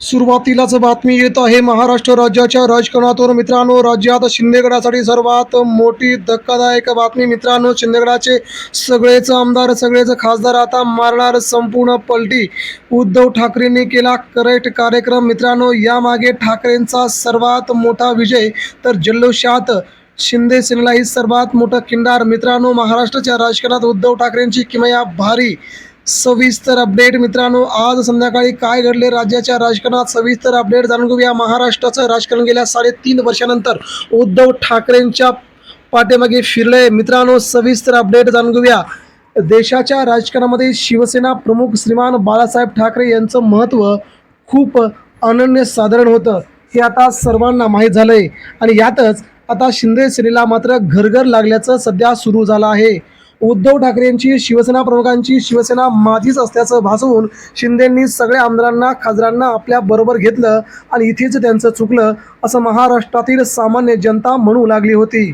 सुरुवातीलाच बातमी येत आहे महाराष्ट्र राज्याच्या राजकारणातून. मित्रांनो राज्यात शिंदेगडासाठी सर्वात मोठी धक्कादायक बातमी. मित्रांनो शिंदेगडाचे सगळेच आमदार सगळेच खासदार आता मारणार संपूर्ण पलटी. उद्धव ठाकरेंनी केला करेक्ट कार्यक्रम. मित्रांनो यामागे ठाकरेंचा सर्वात मोठा विजय तर जल्लोषात शिंदे सेनेलाही सर्वात मोठं किंडार. मित्रांनो महाराष्ट्राच्या राजकारणात उद्धव ठाकरेंची किमया भारी. सविस्तर अपडेट मित्रांनो आज संध्याकाळी काय घडले राज्याच्या राजकारणात? सविस्तर अपडेट जाणून घेऊया. महाराष्ट्राचं राजकारण गेल्या साडेतीन वर्षानंतर उद्धव ठाकरेंच्या पाठीमागे फिरले मित्रांनो सविस्तर अपडेट जाणून घेऊया. देशाच्या राजकारणामध्ये शिवसेना प्रमुख श्रीमान बाळासाहेब ठाकरे यांचं महत्त्व खूप अनन्यसाधारण होतं. हे आता सर्वांना माहीत झालं आहे आणि यातच आता शिंदे सेनेला मात्र घरघर लागल्याचं सध्या सुरू झालं आहे. उद्धव ठाकरे यांची शिवसेना प्रमुखांची शिवसेना माझीच असल्याचं भासवून शिंदेंनी सगळ्या आमदारांना खासदारांना आपल्या बरोबर घेतलं आणि इथेच त्यांचं चुकलं असं महाराष्ट्रातील सामान्य जनता म्हणू लागली होती.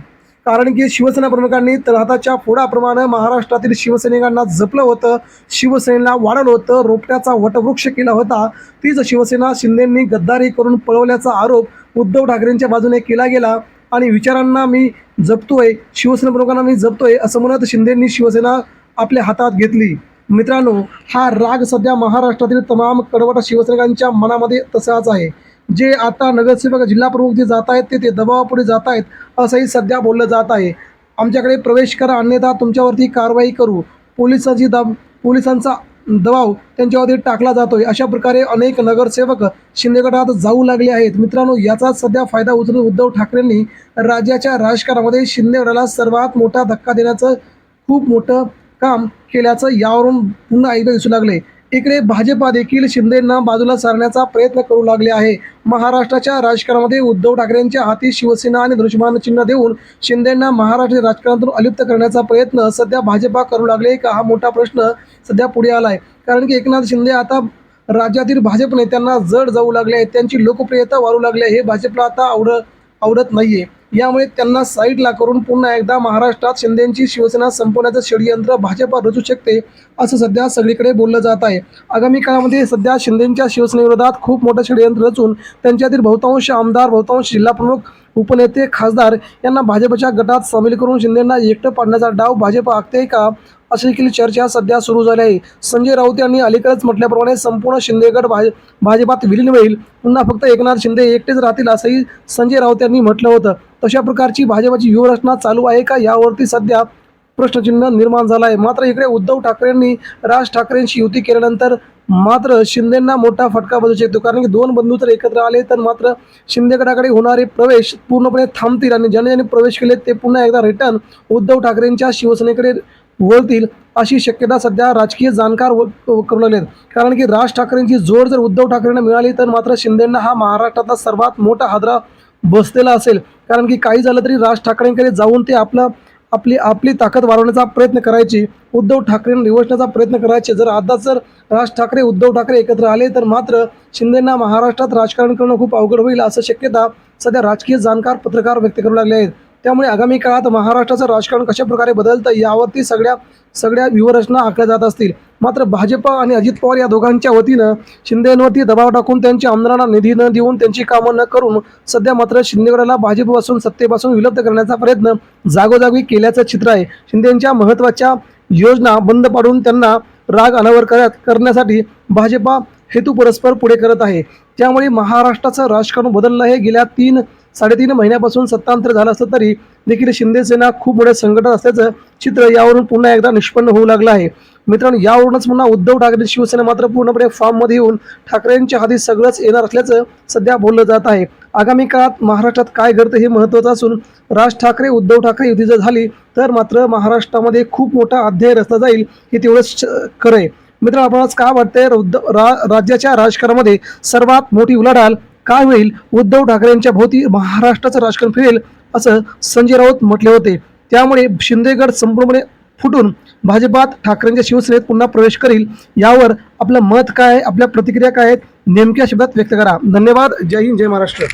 कारण की शिवसेना प्रमुखांनी तळहाताच्या फोडाप्रमाणे महाराष्ट्रातील शिवसैनिकांना जपलं होतं शिवसेनेला वाढवलं होतं रोपट्याचा वटवृक्ष केला होता. तीच शिवसेना शिंदेंनी गद्दारी करून पळवल्याचा आरोप उद्धव ठाकरेंच्या बाजूने केला गेला. आणि विचारांना मी जपतोय शिवसेना प्रमुखांना मी जपतोय असं म्हणत शिंदेंनी शिवसेना आपल्या हातात घेतली. मित्रांनो हा राग सध्या महाराष्ट्रातील तमाम कडवट शिवसैनिकांच्या मनामध्ये तसाच आहे. जे आता नगरसेवक जिल्हा प्रमुख जे जात आहेत ते ते दबावापुढे जात आहेत असंही सध्या बोललं जात आहे. आमच्याकडे प्रवेश करा अन्यथा तुमच्यावरती कारवाई करू. पोलिसांची दब पोलिसांचा दबाव त्यांच्यावरती टाकला जातोय. अशा प्रकारे अनेक नगरसेवक शिंदेगडात जाऊ लागले आहेत. मित्रांनो याचाच सध्या फायदा उचलून उद्धव ठाकरेंनी राज्याच्या राजकारणामध्ये शिंदेगडाला सर्वात मोठा धक्का देण्याचं खूप मोठं काम केल्याचं यावरून पुन्हा एकदा दिसू लागले. इकडे भाजपा देखील शिंदेंना बाजूला सारण्याचा प्रयत्न करू लागले आहे. महाराष्ट्राच्या राजकारणामध्ये उद्धव ठाकरेंच्या हाती शिवसेना आणि धनुष्यमान चिन्ह देऊन शिंदेंना महाराष्ट्र राजकारणातून अलिप्त करण्याचा प्रयत्न सध्या भाजपा करू लागले का हा मोठा प्रश्न सध्या पुढे आला आहे कारण की एकनाथ शिंदे आता राज्यातील भाजप नेत्यांना जड जाऊ लागले आहेत. त्यांची लोकप्रियता वाढू लागली आहे. हे भाजपला आता आवड आवडत नाहीये. यामुळे त्यांना साईडला करून पुन्हा एकदा महाराष्ट्रात शिंदेची शिवसेना संपवण्याचं षडयंत्र भाजपा रचू शकते असं सध्या सगळीकडे बोललं जात आहे. आगामी काळामध्ये सध्या शिंदेच्या शिवसेनेविरोधात खूप मोठं षडयंत्र रचून त्यांच्यातील बहुतांश आमदार बहुतांश जिल्हाप्रमुख उपनेते खासदार यांना भाजपच्या गटात सामील करून शिंदेंना एकटं पाडण्याचा डाव भाजप आखते का? अशी देखील चर्चा सध्या सुरू झाली आहे. संजय राऊत यांनी अलीकडेच म्हटल्याप्रमाणे संपूर्ण शिंदेगड भाज भाजपात विलीन होईल. पुन्हा फक्त एकनाथ शिंदे एकटेच राहतील असंही संजय राऊत यांनी म्हटलं होतं. तशा प्रकारची भाजपाची व्यूहरचना चालू आहे का? यावरती सध्या प्रश्नचिन्ह निर्माण झाला आहे मात्र इकडे उद्धव ठाकरेंनी राज ठाकरेंशी युती केल्यानंतर मात्र शिंदेंना मोठा फटका बसू शकतो. कारण की दोन बंधू जर एकत्र आले तर मात्र शिंदेगडाकडे होणारे प्रवेश पूर्णपणे थांबतील आणि ज्याने ज्याने प्रवेश केले ते पुन्हा एकदा रिटर्न उद्धव ठाकरेंच्या शिवसेनेकडे वळतील अशी शक्यता सध्या राजकीय जाणकार व- करू लागले कारण की राज ठाकरेंची जोड जर उद्धव ठाकरेंना मिळाली तर मात्र शिंदेंना हा महाराष्ट्रातला सर्वात मोठा हादरा बसलेला असेल. कारण की काही झालं तरी राज ठाकरेंकडे जाऊन ते आपलं आपली आपली ताकद वाढवण्याचा प्रयत्न करायची उद्धव ठाकरेंना निवडण्याचा प्रयत्न करायचे. जर आता जर राज ठाकरे उद्धव ठाकरे एकत्र आले तर मात्र शिंदेंना महाराष्ट्रात राजकारण करणं खूप अवघड होईल असं शक्यता सध्या राजकीय जाणकार पत्रकार व्यक्त करू लागले आहेत. त्यामुळे आगामी काळात महाराष्ट्राचं राजकारण कशा प्रकारे बदलतं यावरती सगळ्या सगळ्या व्यूहरचना आखल्या जात असतील. मात्र भाजप आणि अजित पवार या दोघांच्या वतीनं शिंदेंवरती दबाव टाकून त्यांच्या आमदारांना निधी न देऊन त्यांची कामं न करून सध्या मात्र शिंदेगडाला भाजपपासून सत्तेपासून विलुप्त करण्याचा प्रयत्न जागोजागी केल्याचं चित्र आहे. शिंदेंच्या महत्त्वाच्या योजना बंद पाडून त्यांना राग अनावर करत करण्यासाठी भाजपा हेतू परस्पर पुढे करत आहे. त्यामुळे महाराष्ट्राचं राजकारण बदललं हे गेल्या तीन साडेतीन महिन्यापासून सत्तांतर झालं असलं तरी देखील शिंदे सेना खूप मोठ्या संकटात असल्याचं चित्र यावरून पुन्हा एकदा निष्पन्न होऊ लागलं आहे. मित्रांनो यावरूनच पुन्हा उद्धव ठाकरे शिवसेना मात्र पूर्णपणे फॉर्ममध्ये येऊन ठाकरेंच्या हाती सगळंच येणार असल्याचं सध्या बोललं जात आहे. आगामी काळात महाराष्ट्रात काय घडतं हे महत्त्वाचं असून राज ठाकरे उद्धव ठाकरे युती जर झाली तर मात्र महाराष्ट्रामध्ये खूप मोठा अध्याय रचला जाईल हे तेवढंच खरं आहे. मित्र आपणास काय वाटतंय? रा राज्याच्या राजकारणामध्ये सर्वात मोठी उलाढाल काय होईल? उद्धव ठाकरेंच्या भोवती महाराष्ट्राचं राजकारण फिरेल असं संजय राऊत म्हटले होते. त्यामुळे शिंदेगड संपूर्णपणे फुटून भाजपात ठाकरेंच्या शिवसेनेत पुन्हा प्रवेश करील यावर आपलं मत काय आपल्या प्रतिक्रिया काय आहेत? नेमक्या शब्दात व्यक्त करा. धन्यवाद. जय हिंद जय महाराष्ट्र.